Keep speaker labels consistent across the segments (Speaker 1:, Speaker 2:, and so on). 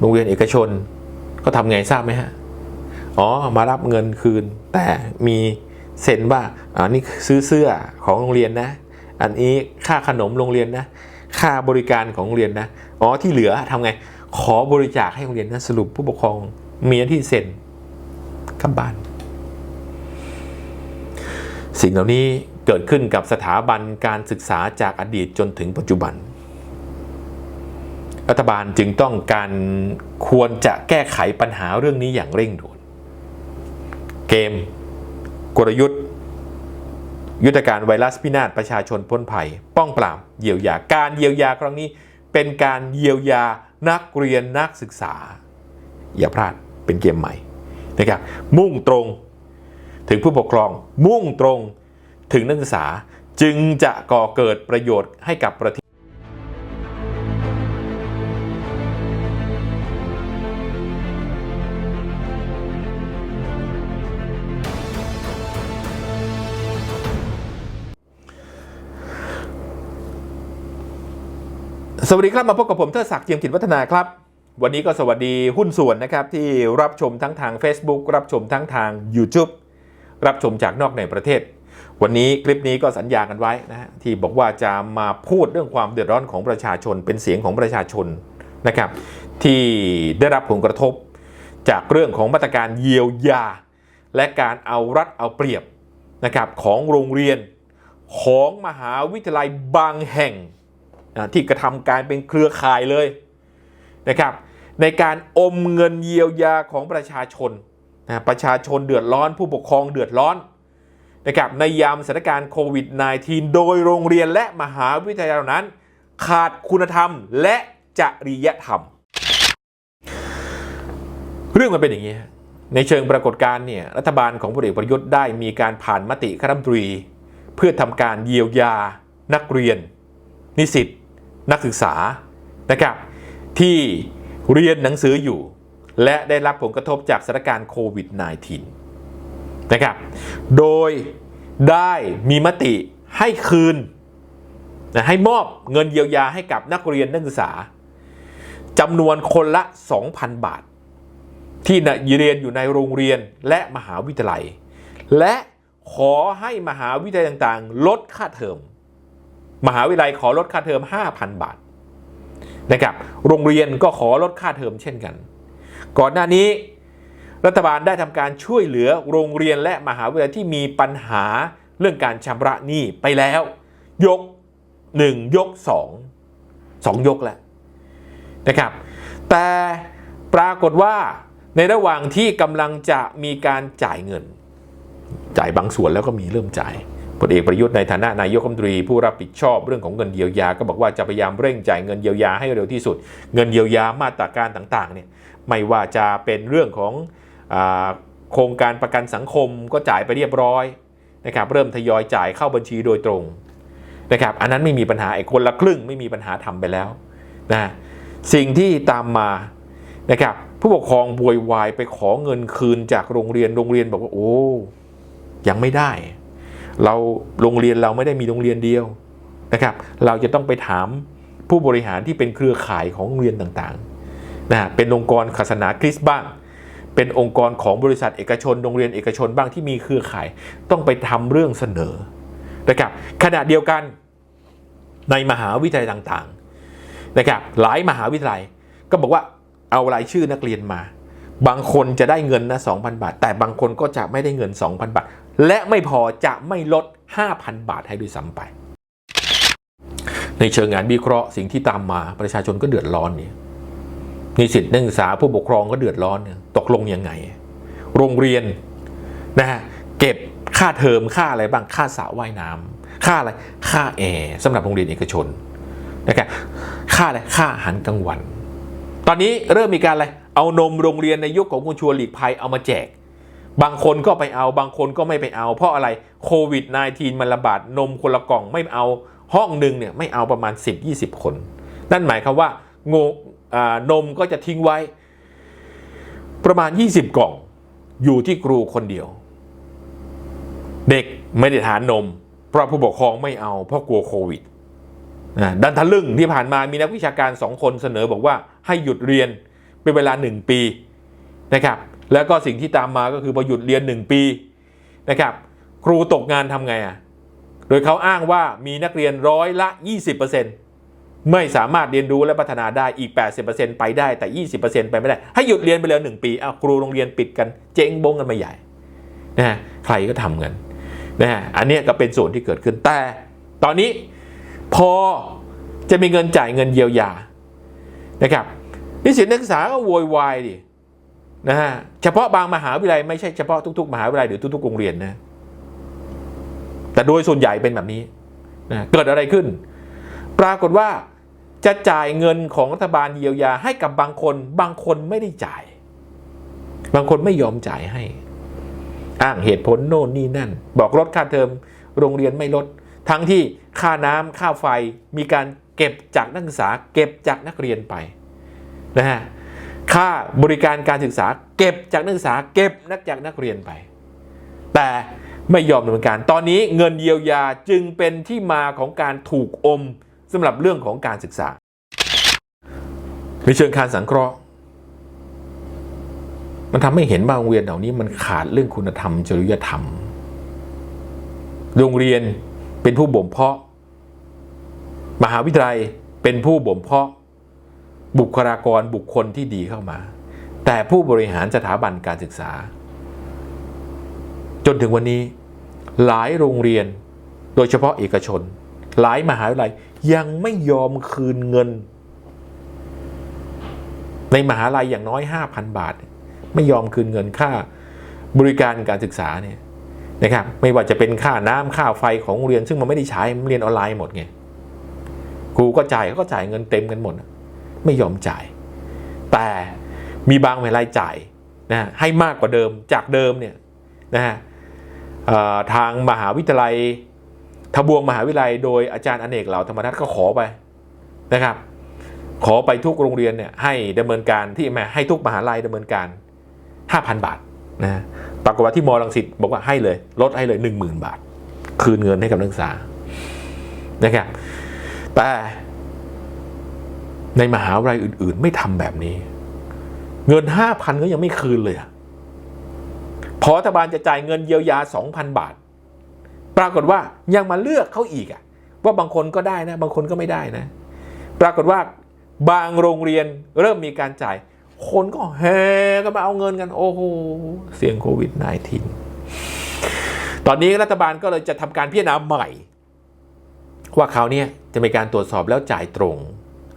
Speaker 1: โรงเรียนเอกชน ก็ทำไงทราบไหมฮะ อ๋อ มารับเงินคืน แต่มีเซ็นว่าอ่านี่ซื้อเสื้อของโรงเรียนนะ อันนี้ค่าขนมโรงเรียนนะ ค่าบริการของโรงเรียนนะ อ๋อ ที่เหลือทำไง ขอบริจาคให้โรงเรียนนะ สรุปผู้ปกครองมีหน้าที่เซ็นกลับบ้าน สิ่งเหล่านี้เกิดขึ้นกับสถาบันการศึกษาจากอดีตจนถึงปัจจุบัน รัฐบาลจึงต้องการควรจะแก้ไขปัญหาเรื่องนี้อย่างเร่งด่วน เกม กลยุทธ์ ยุทธการไวรัสพินาศประชาชนพ้นภัย ป้องปราบเยียวยาการเยียวยาครั้งนี้ เป็นการเยียวยานักเรียนนักศึกษา อย่าพลาดเป็นเกมใหม่นะครับมุ่งตรงถึงผู้ปกครองมุ่งตรงถึงนักศึกษาจึงจะก่อเกิดประโยชน์ให้กับประเทศ สวัสดีครับมาพบกับผมเทิดศักดิ์เจียมกิจวัฒนาครับ วันนี้ก็สวัสดีหุ้นส่วนนะครับ ที่รับชมทั้งทาง Facebook รับชมทั้งทาง YouTube รับชมจากนอกในประเทศ วันนี้คลิปนี้ก็สัญญากันไว้นะฮะที่บอกว่าจะมาพูดเรื่องความเดือดร้อนของประชาชนเป็นเสียงของประชาชนนะครับ ที่ได้รับผลกระทบจากเรื่องของมาตรการเยียวยา และการเอารัดเอาเปรียบนะครับของโรงเรียนของมหาวิทยาลัยบางแห่ง ที่กระทำการเป็นเครือข่ายเลยนะครับในการอมเงินเยียวยาของประชาชนนะประชาชนเดือดร้อน ผู้ปกครองเดือดร้อนนะครับในยามสถานการณ์โควิด -19 โดยโรงเรียนและมหาวิทยาลัยเหล่านั้น ขาดคุณธรรมและจริยธรรม เรื่องมันเป็นอย่างนี้ ในเชิงปรากฏการณ์เนี่ยรัฐบาลของพลเอกประยุทธ์ได้มีการผ่านมติคณะรัฐมนตรี เพื่อทำการเยียวยานักเรียน นิสิต นักศึกษานะครับ ที่เรียนหนังสืออยู่ และได้รับผลกระทบจากสถานการณ์โควิด -19 นะครับ โดยได้มีมติให้คืนนะให้มอบเงินเยียวยาให้กับนักเรียนนักศึกษาจำนวนคนละ 2,000 บาท ที่เรียนอยู่ในโรงเรียนและมหาวิทยาลัย และขอให้มหาวิทยาลัยต่างๆ ลดค่าเทอม มหาวิทยาลัยขอลดค่าเทอม 5,000 บาทนะครับโรงเรียนก็ขอลดค่าเทอมเช่นกัน ก่อนหน้านี้ รัฐบาลได้ทำการช่วยเหลือโรงเรียนและมหาวิทยาลัยที่มีปัญหาเรื่องการชำระหนี้ไปแล้ว ยก 1 ยก 2 2 ยกแล้วนะครับ แต่ปรากฏว่าในระหว่างที่กำลังจะมีการจ่ายเงิน จ่ายบางส่วนแล้วก็มีเริ่มจ่าย พลเอกประยุทธ์ในฐานะนายกรัฐมนตรีผู้รับผิดชอบเรื่องของเงินเยียวยา ก็บอกว่าจะพยายามเร่งจ่ายเงินเยียวยาให้เร็วที่สุด เงินเยียวยามาตรการต่างๆเนี่ยไม่ว่าจะเป็นเรื่องของอโครงการประกันสังคมก็จ่ายไปเรียบร้อยนะครับเริ่มทยอยจ่ายเข้าบัญชีโดยตรงนะครับอันนั้นไม่มีปัญหาไอ้คนละครึ่งไม่มีปัญหาทำไปแล้วนะสิ่งที่ตามมานะครับผู้ปกครองบวยวายไปขอเงินคืนจากโรงเรียนโรงเรียนบอกว่าโอ้ยังไม่ได้ เราโรงเรียนเราไม่ได้มีโรงเรียนเดียวนะครับ เราจะต้องไปถามผู้บริหารที่เป็นเครือข่ายของโรงเรียนต่างๆนะเป็นองค์กรศาสนาคริสต์บ้าง เป็นองค์กรของบริษัทเอกชนโรงเรียนเอกชนบ้างที่มีเครือข่ายต้องไปทำเรื่องเสนอนะครับขณะเดียวกันในมหาวิทยาลัยต่างๆนะครับหลายมหาวิทยาลัยก็บอกว่าเอารายชื่อนักเรียนมา บางคนจะได้เงินนะ2,000 บาท แต่บางคนก็จะไม่ได้เงิน 2,000 บาท และไม่พอจะไม่ลด 5,000 บาทให้ด้วยซ้ำไป ในเชิงงานวิเคราะห์สิ่งที่ตามมาประชาชนก็เดือดร้อนเนี่ยนิสิตนักศึกษาผู้ปกครองก็เดือดร้อนเนี่ยตกลงยังไง โรงเรียนนะฮะเก็บค่าเทอมค่าอะไรบ้างค่าสระว่ายน้ำค่าอะไรค่าแอร์สำหรับโรงเรียนเอกชนนะครับค่าอะไรค่าอาหารกลางวัน ตอนนี้เริ่มมีการอะไรเอานมโรงเรียนในยุคของคุณชวหลีกภัยเอามาแจก บางคนก็ไปเอาบางคนก็ไม่ไปเอา เพราะอะไรโควิด -19 มันระบาดนมคนละกล่องไม่เอาห้องหนึ่งเนี่ยไม่เอาประมาณ 10-20 คน นั่นหมายความว่าโง่นมก็จะทิ้งไว้ ประมาณ 20 กล่อง อยู่ที่ครูคนเดียว เด็กไม่ได้ทานนม เพราะผู้ปกครองไม่เอา เพราะกลัวโควิดดันทะลึ่งที่ผ่านมามีนักวิชาการสองคนเสนอบอกว่าให้หยุดเรียนเป็นเวลา1ปีนะครับ แล้วก็สิ่งที่ตามมาก็คือพอหยุดเรียน 1 ปีนะครับครูตกงานทำไงอะโดยเขาอ้างว่ามีนักเรียนร้อยละ 20%ไม่สามารถเรียนรู้และพัฒนาได้อีก 80%ไปได้แต่ 20%ไปไม่ได้ ให้หยุดเรียนไปเลยหนึ่งปีอ้าครูโรงเรียนปิดกันเจ๊งบงกันมาใหญ่นะฮะใครก็ทำกันนะฮะอันนี้ก็เป็นส่วนที่เกิดขึ้นแต่ ตอนนี้พอจะมีเงินจ่ายเงินเยียวยานะครับนิสิตนักศึกษาก็โวยวายดิ นะฮะเฉพาะบางมหาวิทยาลัยไม่ใช่เฉพาะทุกๆ มหาวิทยาลัยหรือทุกๆโรงเรียนนะแต่โดยส่วนใหญ่เป็นแบบนี้นะเกิดอะไรขึ้น ปรากฏว่าจะจ่ายเงินของรัฐบาลเยียวยาให้กับบางคน บางคนไม่ได้จ่าย บางคนไม่ยอมจ่ายให้ อ้างเหตุผลโน่นนี่นั่น บอกลดค่าเทอมโรงเรียนไม่ลด ทั้งที่ค่าน้ำค่าไฟมีการเก็บจากนักศึกษา เก็บจากนักเรียนไปนะฮะ ค่าบริการการศึกษา เก็บจากนักศึกษาเก็บนักจากนักเรียนไป แต่ไม่ยอมดำเนินการ ตอนนี้เงินเยียวยาจึงเป็นที่มาของการถูกอมสำหรับเรื่องของการศึกษาในเชิงการสังเคราะห์มันทำให้เห็นว่าโรงเรียนเหล่านี้มันขาดเรื่องคุณธรรม จริยธรรม โรงเรียนเป็นผู้บ่มเพาะ มหาวิทยาลัยเป็นผู้บ่มเพาะ บุคลากรบุคคลที่ดีเข้ามา แต่ผู้บริหารสถาบันการศึกษา จนถึงวันนี้ หลายโรงเรียน โดยเฉพาะเอกชน หลายมหาวิทยาลัยยังไม่ยอมคืนเงิน ในมหาลัยอย่างน้อย 5,000 บาท ไม่ยอมคืนเงินค่าบริการการศึกษาเนี่ยนะครับไม่ว่าจะเป็นค่าน้ำค่าไฟของโรงเรียน ซึ่งมันไม่ได้ใช้มันเรียนออนไลน์หมดไงครูก็จ่ายเขาก็จ่ายเงินเต็มกันหมด ไม่ยอมจ่าย แต่มีบางมหาลัยจ่ายนะให้มากกว่าเดิมจากเดิมเนี่ยนะฮะทางมหาวิทยาลัยทบวงมหาวิทยาลัย โดยอาจารย์อเนกเหล่าธรรมทัศน์ก็ขอไปนะครับ ขอไปทุกโรงเรียนเนี่ยให้ดำเนินการที่แม่ให้ทุกมหาลัยดำเนินการ 5,000 บาทนะฮะปรากฏว่าที่มอลังสิตบอกว่าให้เลยลดให้เลย 10,000 บาท คืนเงินให้กับนักศึกษานะครับแต่ ในมหาวิทยาลัยอื่น ๆ ไม่ทำแบบนี้ เงิน5,000ก็ยังไม่คืนเลยอะพอรัฐบาลจะจ่ายเงินเยียวยา2,000บาท ปรากฏว่ายังมาเลือกเขาอีกอะว่าบางคนก็ได้นะ บางคนก็ไม่ได้นะ ปรากฏว่าบางโรงเรียนเริ่มมีการจ่าย คนก็แห่กันมาเอาเงินกัน โอ้โหเสี่ยงโควิด -19 ตอนนี้รัฐบาลก็เลยจะทำการพิจารณาใหม่ ว่าคราวนี้จะมีการตรวจสอบแล้วจ่ายตรง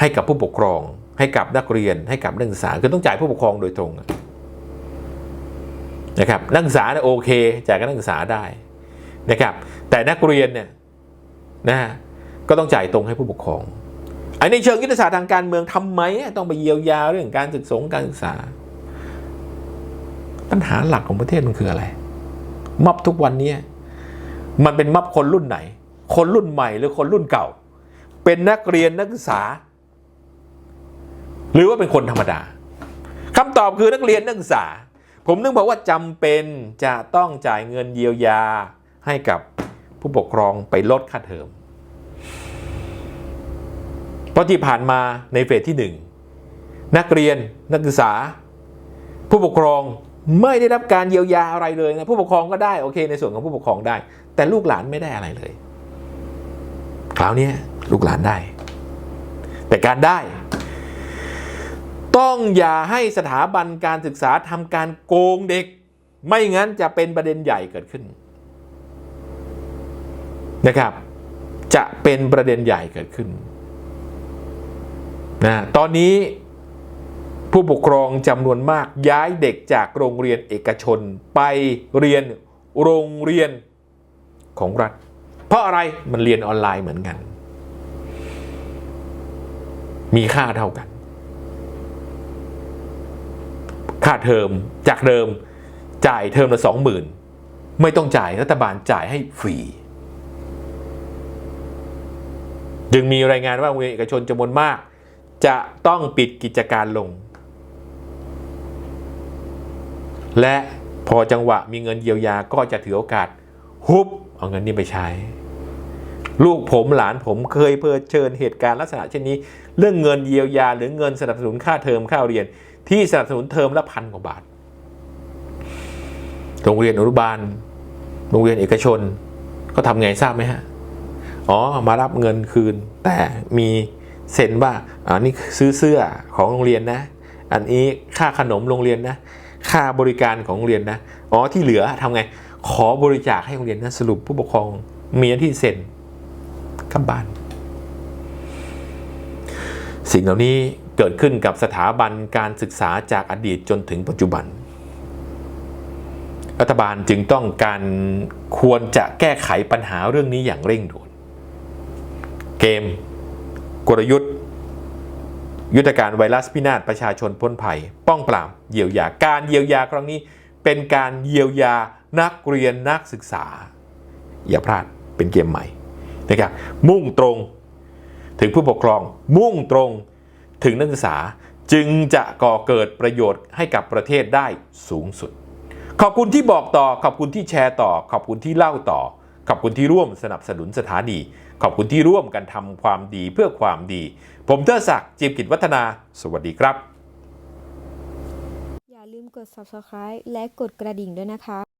Speaker 1: ให้กับผู้ปกครอง ให้กับนักเรียน ให้กับนักศึกษาคือต้องจ่ายผู้ปกครองโดยตรงนะครับนักศึกษาเนี่ยโอเคจ่ายกับนักศึกษาได้นะครับ แต่นักเรียนเนี่ยนะฮะก็ต้องจ่ายตรงให้ผู้ปกครองอันในเชิงยุทธศาสตร์ทางการเมืองทำไมต้องไปเยียวยาเรื่องการศึกษาการศึกษา ปัญหาหลักของประเทศมันคืออะไรม็อบทุกวันนี้มันเป็นม็อบคนรุ่นไหน คนรุ่นใหม่หรือคนรุ่นเก่า เป็นนักเรียนนักศึกษา หรือว่าเป็นคนธรรมดาคำตอบคือนักเรียนนักศึกษา ผมนึกบอกว่าจำเป็นจะต้องจ่ายเงินเยียวยาให้กับผู้ปกครองไปลดค่าเทอมเพราะที่ผ่านมาในเฟสที่หนึ่งนักเรียนนักศึกษา ผู้ปกครองไม่ได้รับการเยียวยาอะไรเลยนะผู้ปกครองก็ได้โอเค ในส่วนของผู้ปกครองได้ แต่ลูกหลานไม่ได้อะไรเลย คราวนี้ลูกหลานได้ แต่การได้ ต้องอย่าให้สถาบันการศึกษาทำการโกงเด็ก ไม่งั้นจะเป็นประเด็นใหญ่เกิดขึ้นนะครับ จะเป็นประเด็นใหญ่เกิดขึ้นนะตอนนี้ผู้ปกครองจำนวนมากย้ายเด็กจากโรงเรียนเอกชนไปเรียนโรงเรียนของรัฐ เพราะอะไรมันเรียนออนไลน์เหมือนกัน มีค่าเท่ากัน ค่าเทอมจากเดิมจ่ายเทอมละสองหมื่นไม่ต้องจ่ายรัฐบาลจ่ายให้ฟรีจึงมีรายงานว่าโรงเรียนเอกชนจำนวนมาก จะต้องปิดกิจการลง และพอจังหวะมีเงินเยียวยาก็จะถือโอกาส ฮุบ เอาเงินนี้ไปใช้ ลูกผมหลานผมเคยเผชิญเหตุการณ์ลักษณะเช่นนี้ เรื่องเงินเยียวยาหรือเงินสนับสนุนค่าเทอมค่าเรียน ที่สนับสนุนเทอมละพันกว่าบาท โรงเรียนอนุบาล โรงเรียนเอกชน ก็ทำไงทราบไหมฮะ อ๋อ มารับเงินคืน แต่มีเซ็นว่าอ่านี่ซื้อเสื้อของโรงเรียนนะ อันนี้ค่าขนมโรงเรียนนะ ค่าบริการของโรงเรียนนะ อ๋อ ที่เหลือทำไง ขอบริจาคให้โรงเรียนนะ สรุปผู้ปกครองมีหน้าที่เซ็นกลับบ้าน สิ่งเหล่านี้ เกิดขึ้นกับสถาบันการศึกษาจากอดีตจนถึงปัจจุบัน รัฐบาลจึงต้องการควรจะแก้ไขปัญหาเรื่องนี้อย่างเร่งด่วน เกม กลยุทธ์ ยุทธการไวรัสพินาศประชาชนพ้นภัย ป้องปรามเยียวยาการเยียวยาครั้งนี้ เป็นการเยียวยานักเรียนนักศึกษา อย่าพลาดเป็นเกมใหม่นะครับมุ่งตรงถึงผู้ปกครองมุ่งตรง ถึงนักศึกษาจึงจะก่อเกิดประโยชน์ให้กับประเทศได้สูงสุด ขอบคุณที่บอกต่อ ขอบคุณที่แชร์ต่อ ขอบคุณที่เล่าต่อ ขอบคุณที่ร่วมสนับสนุนสถานี ขอบคุณที่ร่วมกันทำความดีเพื่อความดี ผมเทอศักดิ์จิมกิจวัฒนา สวัสดีครับ
Speaker 2: อย่าลืมกด subscribe และกดกระดิ่งด้วยนะคะ